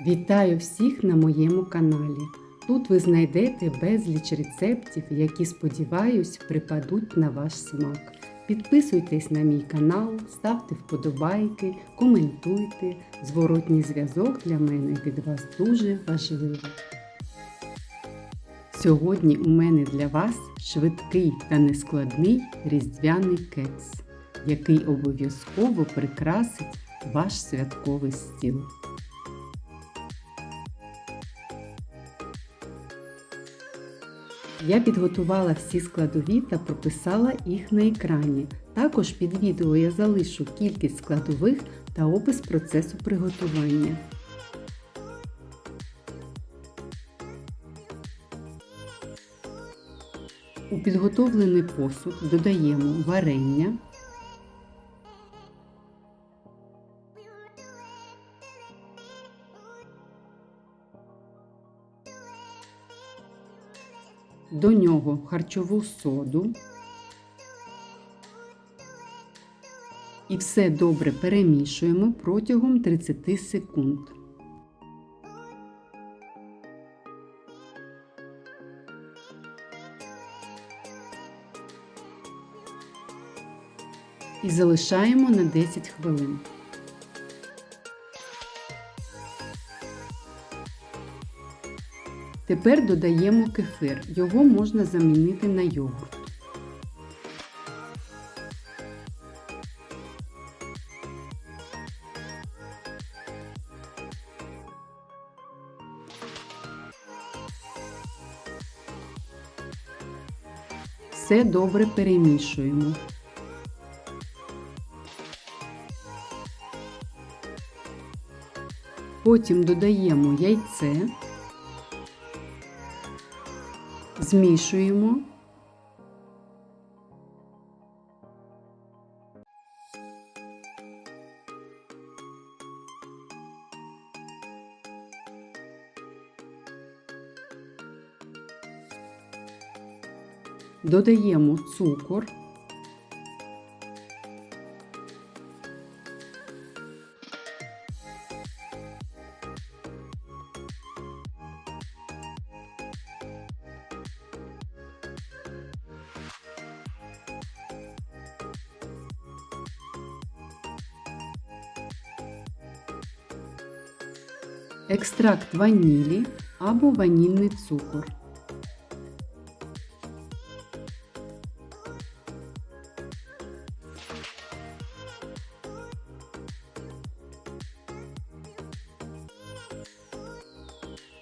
Вітаю всіх на моєму каналі. Тут ви знайдете безліч рецептів, які, сподіваюсь, припадуть на ваш смак. Підписуйтесь на мій канал, ставте вподобайки, коментуйте. Зворотній зв'язок для мене від вас дуже важливий. Сьогодні у мене для вас швидкий та нескладний різдвяний кекс, який обов'язково прикрасить ваш святковий стіл. Я підготувала всі складові та прописала їх на екрані. Також під відео я залишу кількість складових та опис процесу приготування. У підготовлений посуд додаємо варення, до нього харчову соду і все добре перемішуємо протягом 30 секунд. І залишаємо на 10 хвилин. Тепер додаємо кефир. Його можна замінити на йогурт. Все добре перемішуємо. Потім додаємо яйце. Змішуємо. Додаємо цукор. Екстракт ванілі або ванільний цукор.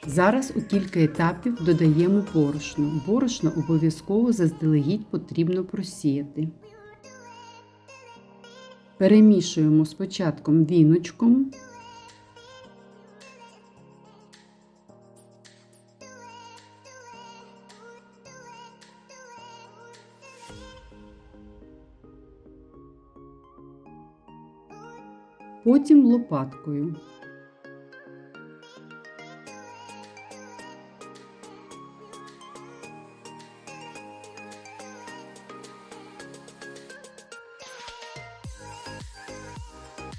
Зараз у кілька етапів додаємо борошно. Борошно обов'язково заздалегідь потрібно просіяти. Перемішуємо спочатку віночком. Потім лопаткою.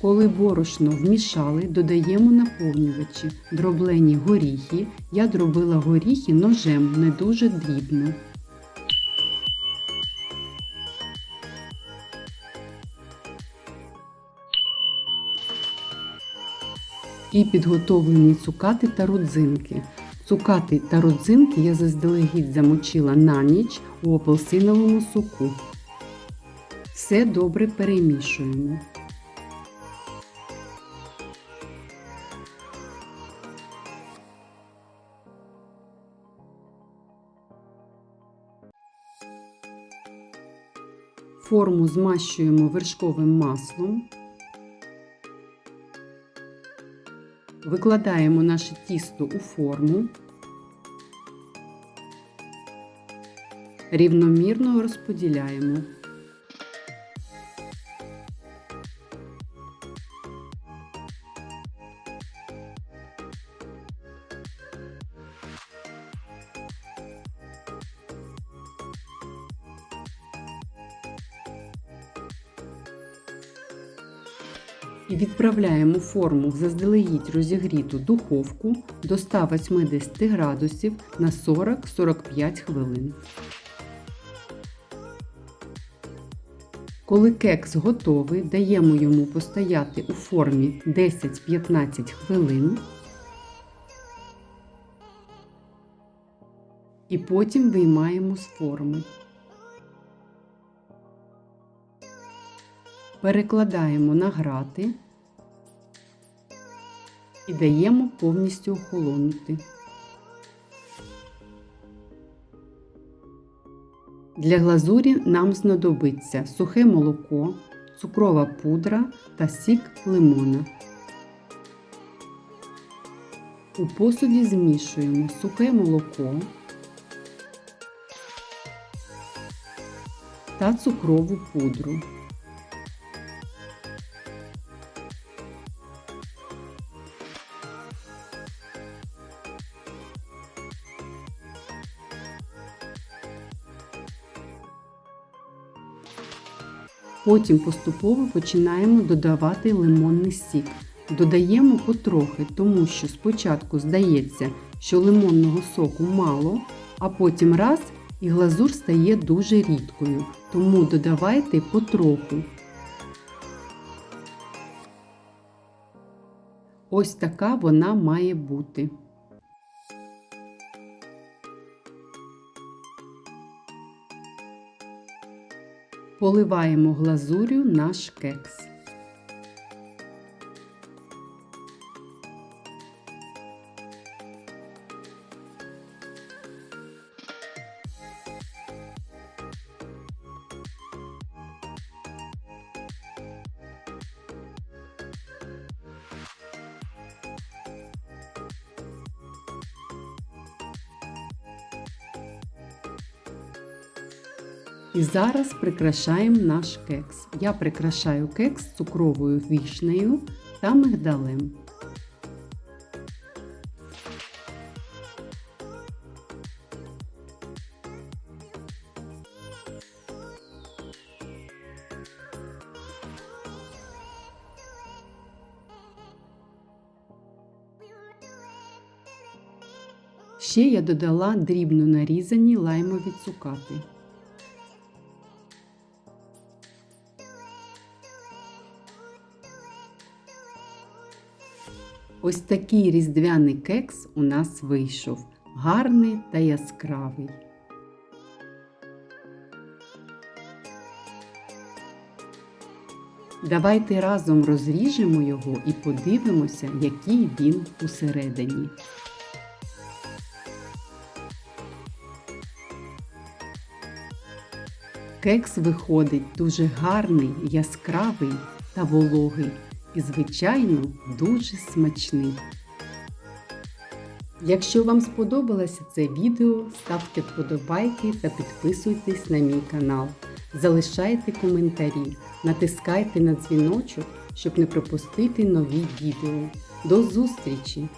Коли борошно вмішали, додаємо наповнювачі, дроблені горіхи. Я дробила горіхи ножем не дуже дрібно. І підготовлені цукати та родзинки. Цукати та родзинки я заздалегідь замочила на ніч у апельсиновому соку. Все добре перемішуємо. Форму змащуємо вершковим маслом. Викладаємо наше тісто у форму. Рівномірно розподіляємо. І відправляємо форму в заздалегідь розігріту духовку до 180 градусів на 40-45 хвилин. Коли кекс готовий, даємо йому постояти у формі 10-15 хвилин. І потім виймаємо з форми. Перекладаємо на грати і даємо повністю охолонути. Для глазурі нам знадобиться сухе молоко, цукрова пудра та сік лимона. У посуді змішуємо сухе молоко та цукрову пудру. Потім поступово починаємо додавати лимонний сік. Додаємо потрохи, тому що спочатку здається, що лимонного соку мало, а потім раз і глазур стає дуже рідкою, тому додавайте потроху. Ось така вона має бути. Поливаємо глазурю наш кекс. І зараз прикрашаємо наш кекс. Я прикрашаю кекс цукровою вішнею та мигдалем. Ще я додала дрібно нарізані лаймові цукати. Ось такий різдвяний кекс у нас вийшов. Гарний та яскравий. Давайте разом розріжемо його і подивимося, який він усередині. Кекс виходить дуже гарний, яскравий та вологий і, звичайно, дуже смачний. Якщо вам сподобалося це відео, ставте вподобайки та підписуйтесь на мій канал. Залишайте коментарі, натискайте на дзвіночок, щоб не пропустити нові відео. До зустрічі!